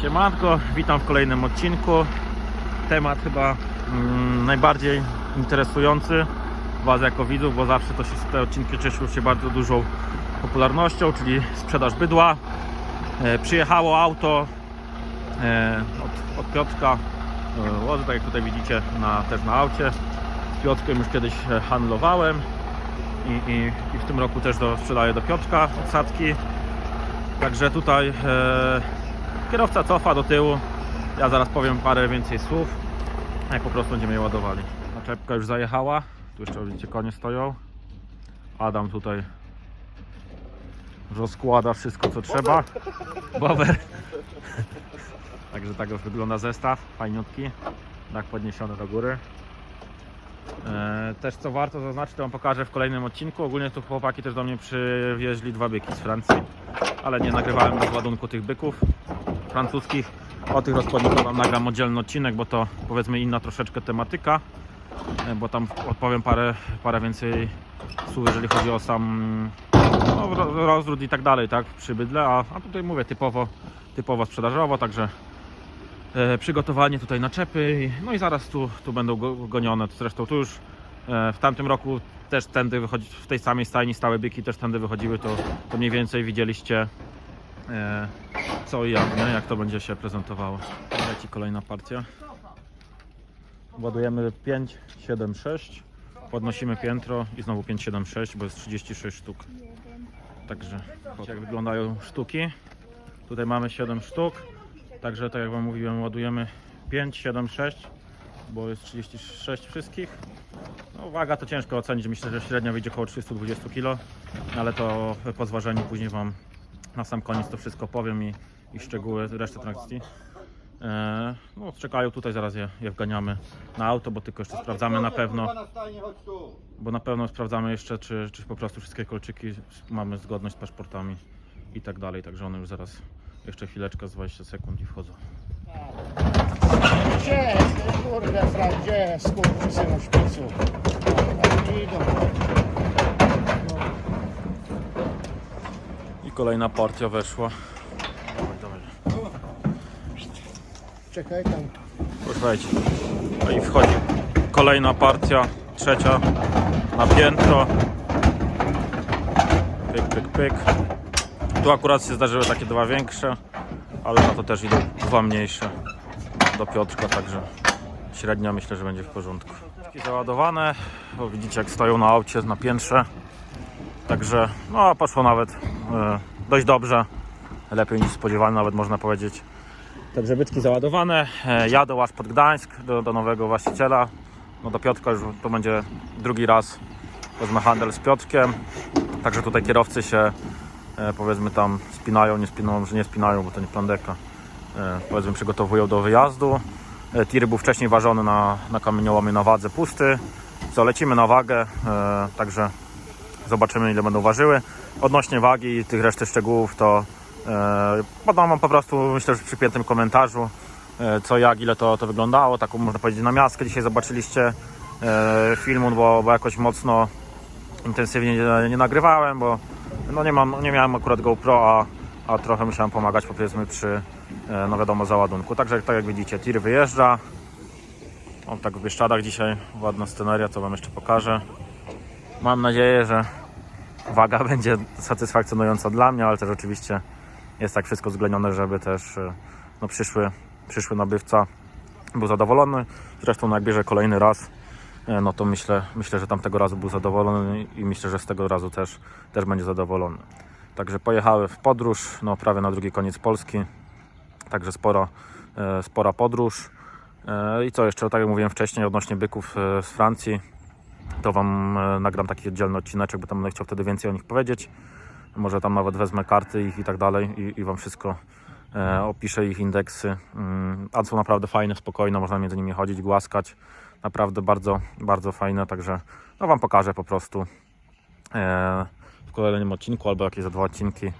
Siemanko, witam w kolejnym odcinku. Temat chyba mm, najbardziej interesujący Was jako widzów, bo zawsze to się, te odcinki cieszyły się bardzo dużą popularnością, czyli sprzedaż bydła. E, przyjechało auto e, od, od Piotrka e, tak jak tutaj widzicie na, też na aucie. Z Piotrkiem już kiedyś e, handlowałem i, i, i w tym roku też do, sprzedaję do Piotrka odsadki. Także tutaj e, kierowca cofa do tyłu. Ja zaraz powiem parę więcej słów, jak po prostu będziemy je ładowali. Naczepka już zajechała. Tu jeszcze widzicie konie stoją. Adam tutaj rozkłada wszystko co trzeba. Bober. Także tak wygląda zestaw. Fajniutki. Dach podniesiony do góry. E, też co warto zaznaczyć, to Wam pokażę w kolejnym odcinku. Ogólnie tu chłopaki też do mnie przywieźli dwa byki z Francji, ale nie nagrywałem rozładunku tych byków francuskich. O tych rozkładnikach Wam nagram oddzielny odcinek, bo to powiedzmy inna troszeczkę tematyka, e, bo tam odpowiem parę, parę więcej słów, jeżeli chodzi o sam no, ro- rozród i tak dalej, tak, przy bydle, a, a tutaj mówię typowo, typowo sprzedażowo, także e, przygotowanie tutaj naczepy, no i zaraz tu, tu będą go- gonione. Zresztą tu już e, w tamtym roku też tędy wychodzi, w tej samej stajni stałe byki też tędy wychodziły, to, to mniej więcej widzieliście co i jak, nie? jak to będzie się prezentowało. Leci kolejna partia. Ładujemy 5, 7, 6. Podnosimy piętro i znowu 5, 7, 6, bo jest 36 sztuk. Także jak wyglądają sztuki. Tutaj mamy 7 sztuk. Także tak jak Wam mówiłem, ładujemy 5, 7, 6, bo jest 36 wszystkich. No, waga to ciężko ocenić, myślę, że średnia wyjdzie około 320 kg, ale to po zważeniu później Wam na sam koniec to wszystko powiem i, i szczegóły reszty transakcji. E, no, czekają tutaj, zaraz je, je wganiamy na auto, bo tylko jeszcze sprawdzamy na pewno, bo na pewno sprawdzamy jeszcze, czy, czy po prostu wszystkie kolczyki mamy zgodność z paszportami i tak dalej, także one już zaraz, jeszcze chwileczkę, z 20 sekund i wchodzą. Gdzie jest, kurde, gdzie jest, skurczysynu szpicu? Oni idą. I kolejna partia weszła. Dawaj, dawaj. Czekaj tam. Słuchajcie, no i wchodzi kolejna partia, trzecia na piętro. Pyk, pyk, pyk. Tu akurat się zdarzyły takie dwa większe, ale na to też idą dwa mniejsze do Piotrka, także średnia myślę, że będzie w porządku. Wszystkie załadowane, bo widzicie jak stoją na aucie na piętrze. Także no poszło nawet e, dość dobrze. Lepiej niż spodziewałem nawet można powiedzieć. Także byczki załadowane, e, jadą aż pod Gdańsk do, do nowego właściciela. No do Piotrka już to będzie drugi raz wezmę handel z Piotrkiem. Także tutaj kierowcy się e, powiedzmy tam spinają, nie spinają, że nie spinają, bo to nie plandeka. Powiedzmy przygotowują do wyjazdu. Tiry był wcześniej ważony na, na kamieniołomie na wadze pusty. Co, lecimy na wagę, także zobaczymy ile będą ważyły. Odnośnie wagi i tych reszty szczegółów to e, podam wam po prostu myślę, że w przypiętym komentarzu e, co jak, ile to, to wyglądało. Taką można powiedzieć na miastkę dzisiaj zobaczyliście e, filmu, bo, bo jakoś mocno intensywnie nie, nie nagrywałem, bo no nie, mam, nie miałem akurat GoPro, a, a trochę musiałem pomagać powiedzmy przy e, no wiadomo załadunku. Także tak jak widzicie, tir wyjeżdża. On tak w Bieszczadach dzisiaj, ładna sceneria, co wam jeszcze pokażę. Mam nadzieję, że waga będzie satysfakcjonująca dla mnie, ale też oczywiście jest tak wszystko względnione, żeby też e, no, przyszły, przyszły nabywca był zadowolony. Zresztą jak bierze kolejny raz, e, no to myślę, myślę, że tamtego razu był zadowolony i myślę, że z tego razu też, też będzie zadowolony. Także pojechały w podróż, no prawie na drugi koniec Polski. Także spora, e, spora podróż. I co jeszcze, tak jak mówiłem wcześniej, odnośnie byków z Francji, to Wam e, nagram taki oddzielny odcineczek, bo tam będę chciał wtedy więcej o nich powiedzieć. Może tam nawet wezmę karty ich i tak dalej i, i Wam wszystko e, opiszę, ich indeksy. Mm, a są naprawdę fajne, spokojne, można między nimi chodzić, głaskać. Naprawdę bardzo, bardzo fajne, także no Wam pokażę po prostu e, w kolejnym odcinku albo jakieś za dwa odcinki.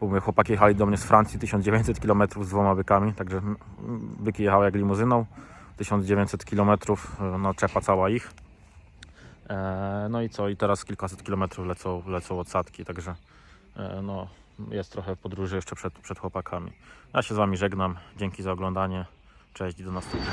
Bo chłopaki jechali do mnie z Francji 1900 km z dwoma bykami, także mm, byki jechały jak limuzyną. 1900 km, no czepa cała ich. E, No i co? I teraz kilkaset kilometrów lecą, lecą odsadki, także e, no, jest trochę podróży jeszcze przed, przed chłopakami. Ja się z Wami żegnam. Dzięki za oglądanie. Cześć i do następnego.